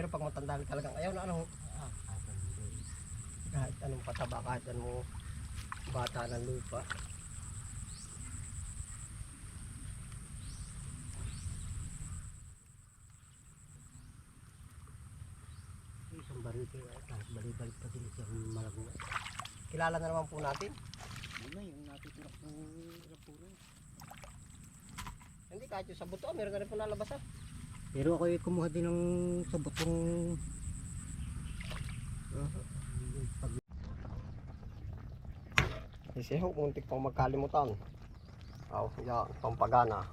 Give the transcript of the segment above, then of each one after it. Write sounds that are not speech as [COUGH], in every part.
Pero pag matanda na talagang ayaw na ano, Ah, kahit anong pataba, kahit anong bata ng lupa. Isang baril ko, kahit balik-balik pa din siya malago. Kilala na naman po natin. Yun na, yung natutulak ng rapuro. Hindi kahit yung sa buto, meron ka rin po lalabas ah. Pero ako ay kumuha din ng sabot ng pag Kasi ho, muntik pang magkalimutan. Aw, yan, pampagana.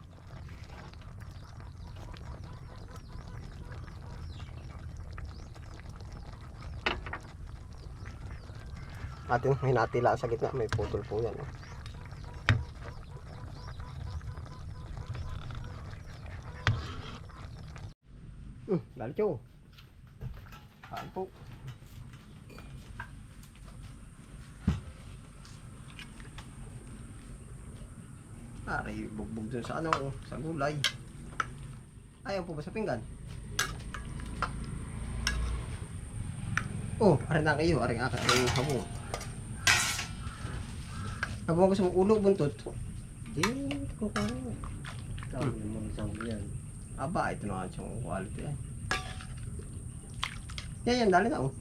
Atin hinatila sa gitna, may putol po yan. Oh. Lalcho. Saan po? Pare, bugbog dun sa ano, sa gulay. Ayaw po ba sa pinggan? Oh, arin na kayo, aring aka, aring habo. Habo ko sa ulo, buntot. Di, ko ka. Tawag naman sa yan. Aba, ito na nga siyang quality eh. Yan, yan, dali na oh.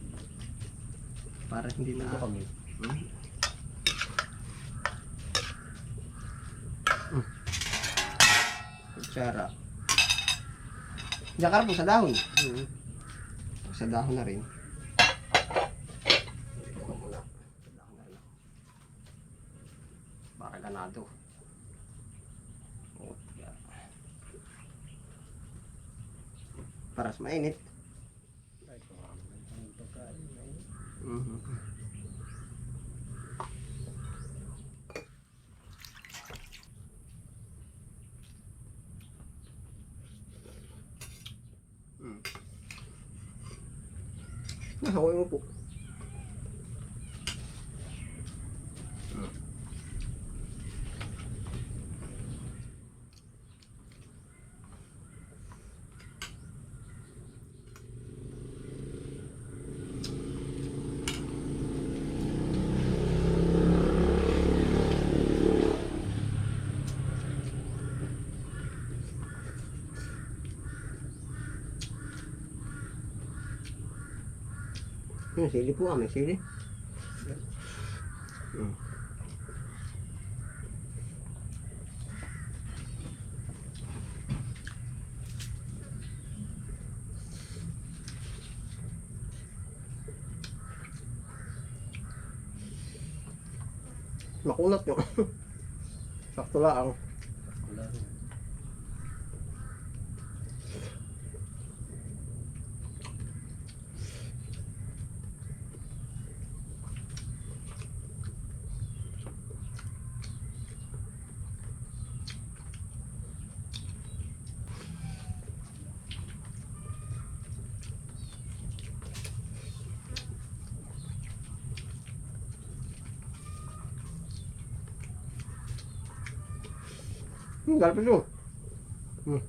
Para hindi na kami. Hmm? Kutsara. Jakar po sa dahon. Hmm. Sa dahon na rin. Para ganado. Para sa mainit. Ay, kawalan ang pagkain. ay. Mhm. Mm. Nahaway mo po. Mm. Yung sili po ah, may sili. Mm. Makunat yun. [LAUGHS] Sakto lang. Hmm, galapit mo. Hmm.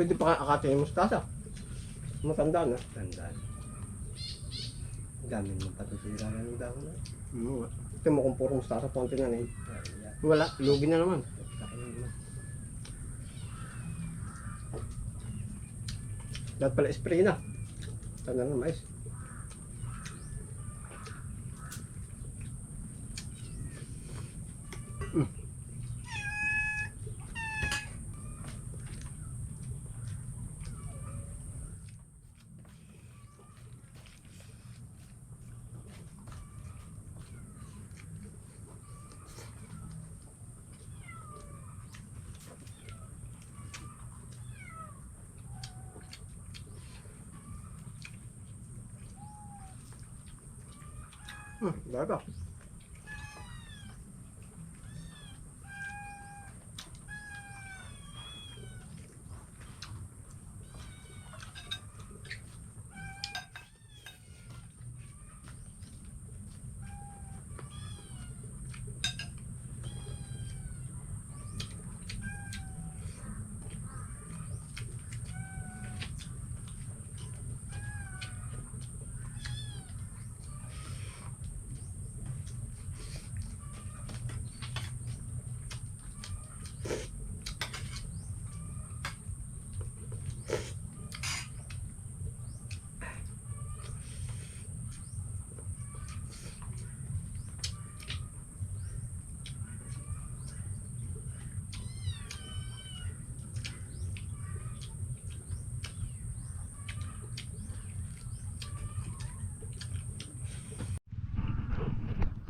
Pwede pa akatay yung mustasa. Matanda na. Tandaan. Dami mo patusira na ng dahon na. Oo. Ito mo kung puro mustasa ponte na eh. Kaya, Wala, lugi na naman. laki naman. Dapat pala spray na. Tanda na mais. Hmm, dahil ba?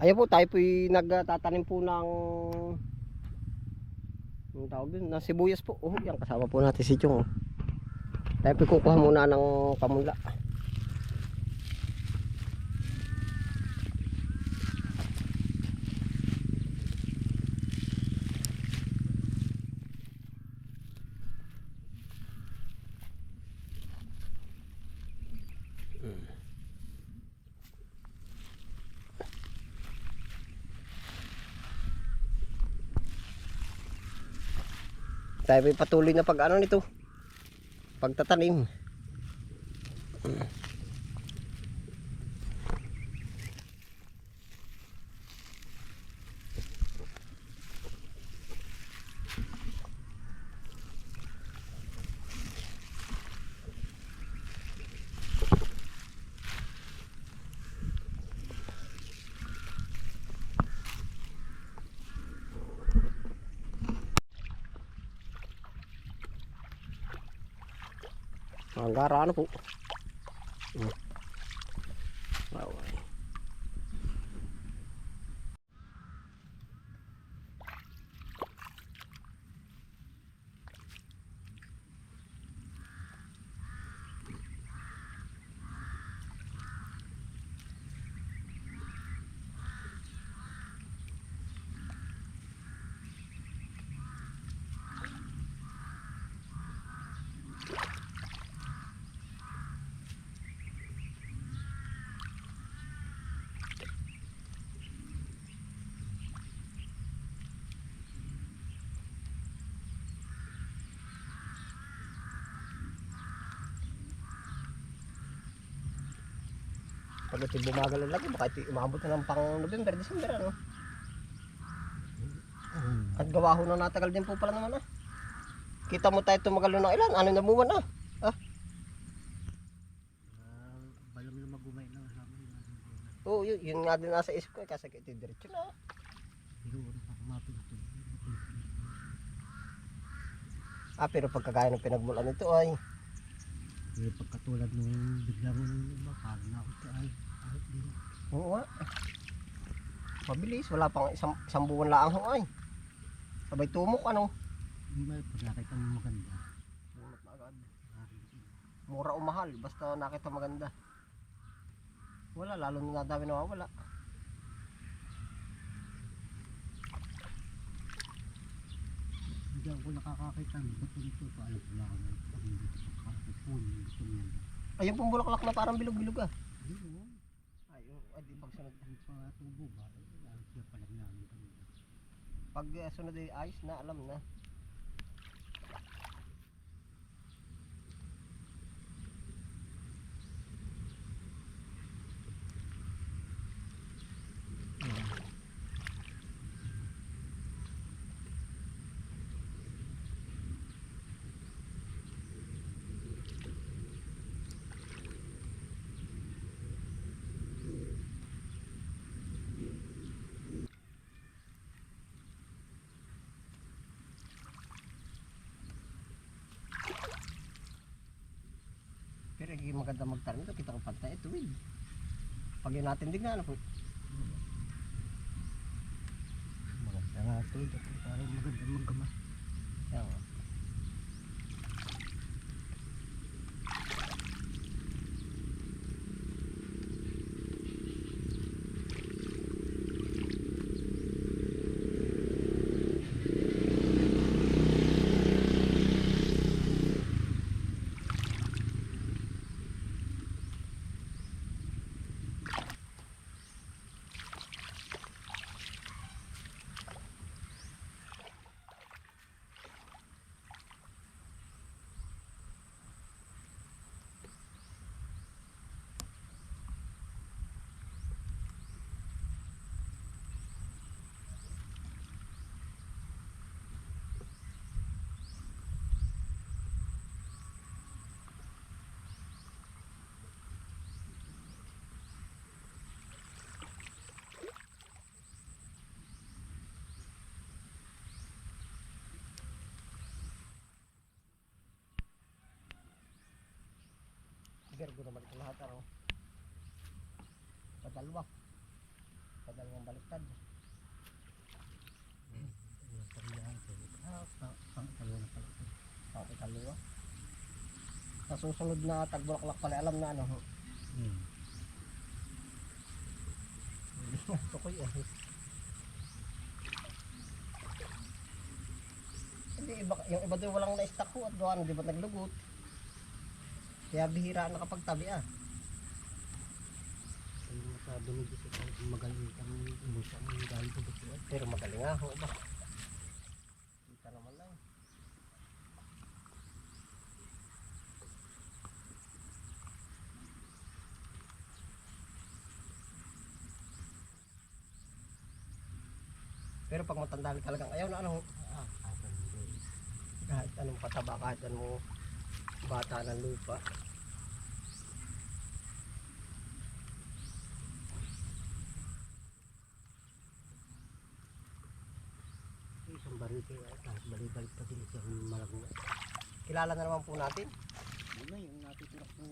Ayan po, tayo po'y nagtatanim po ng ang tawag dun, ng sibuyas po. Oh, yan kasama po natin si Chong. oh. Tayo po'y kukuha muna ng pamula. Tayo po'y patuloy na pag ano nito. Pagtatanim. Ang gara ano po. Hmm. Okay. Pag ito bumagal ang lagi, baka ito umabot na ng pang November, December ano. At gawa ho na natagal din po pala naman ah. Kita mo tayo tumagal na ilan, ano na buwan ah. Ah, balam na magumay amin. Oo, yun, yun nga din nasa isip ko, eh, kasi ito diretso na. Ito. Ah, pero pagkagaya ng pinagmulan nito ay, Pero pagkatulad nung bigla mo nung iba, parang na ako ay. Oo nga. Mabilis, wala pang isang, isang buwan lang ho ay. Sabay tumok ano. Di ba, pag nakita mo maganda. Mura o mahal, basta nakita maganda. Wala, lalo na dami nawawala. Hindi ako nakakakita ng bato nito. Paalam ko lang ang dito. Ayun pong bulaklak na parang bilog-bilog ah. Ayun, Ay di pag sunod. Ang patubo ba? Ang siya pa lang namin kanina. Pag uh, sunod ay ayos na, alam na. Hindi maganda magtanim ito, kita ko pantay ito eh. Pag yun natin din ano po. Maganda nga ito. Parang maganda magkama. Yan. oh. Virgo na balik lahat ano. Padalwa. Padalawang baliktad. Yung paglahan ko. Ah, pa- pang talo na pala. ito. Ang ikalawa. Sa susunod na tagbulaklak pala alam na ano. Hmm. Tukoy eh. Hindi, iba, yung iba doon walang na-stock ho at doon, di ba naglugot? Kaya bihira na kapag tabi ah. Ano masabi mo dito kahit magaling kang umusa ang galing sa butuan. Pero magaling ho ba? Kita naman lang. Pero pag matanda talagang ayaw na ano, Ah, kahit anong pataba, kahit anong bata ng lupa. Isang baril at kahit balik-balik pa din siyang malago. Kilala na naman po natin. Ano yung natitira po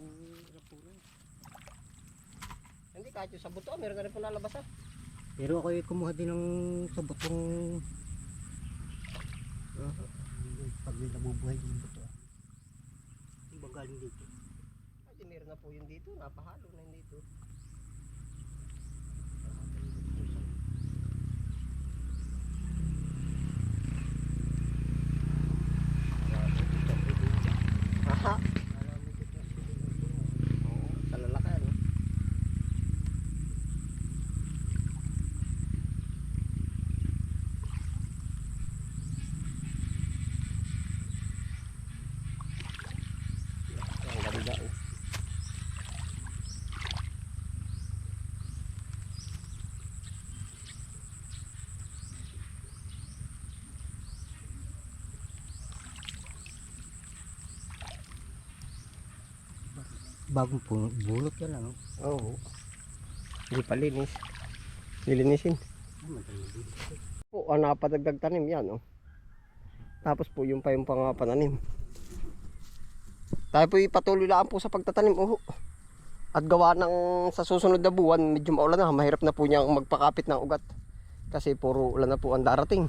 rapunan. Hindi kahit yung sa buto, meron ka rin po lalabas ah. Pero ako ay kumuha din ng sa butong yung pag nabubuhay bang galing dito. Ay, na po yun dito, napahalo na yun dito. Aha, oo, sa lalaki ano. Ang ganda oh. Bagong puno, bulot yan ano. Oo. Hindi pa linis. Lilinisin. Ah. Po, ah, napadagdag tanim yan, oh. Tapos po yung pa yung pang pananim. Tayo po ipatuloy lang po sa pagtatanim, oh. At gawa ng sa susunod na buwan, medyo maulan na, mahirap na po niyang magpakapit ng ugat. Kasi puro ulan na po ang darating.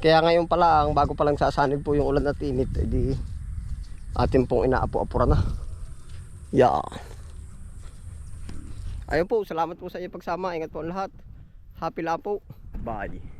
Kaya ngayon pa lang, bago pa lang sasanib po yung ulan at init, edi atin pong inaapo-apura na. Yeah. Ayun po, salamat po sa inyo pagsama. Ingat po ang lahat. Happy lang po. Bye.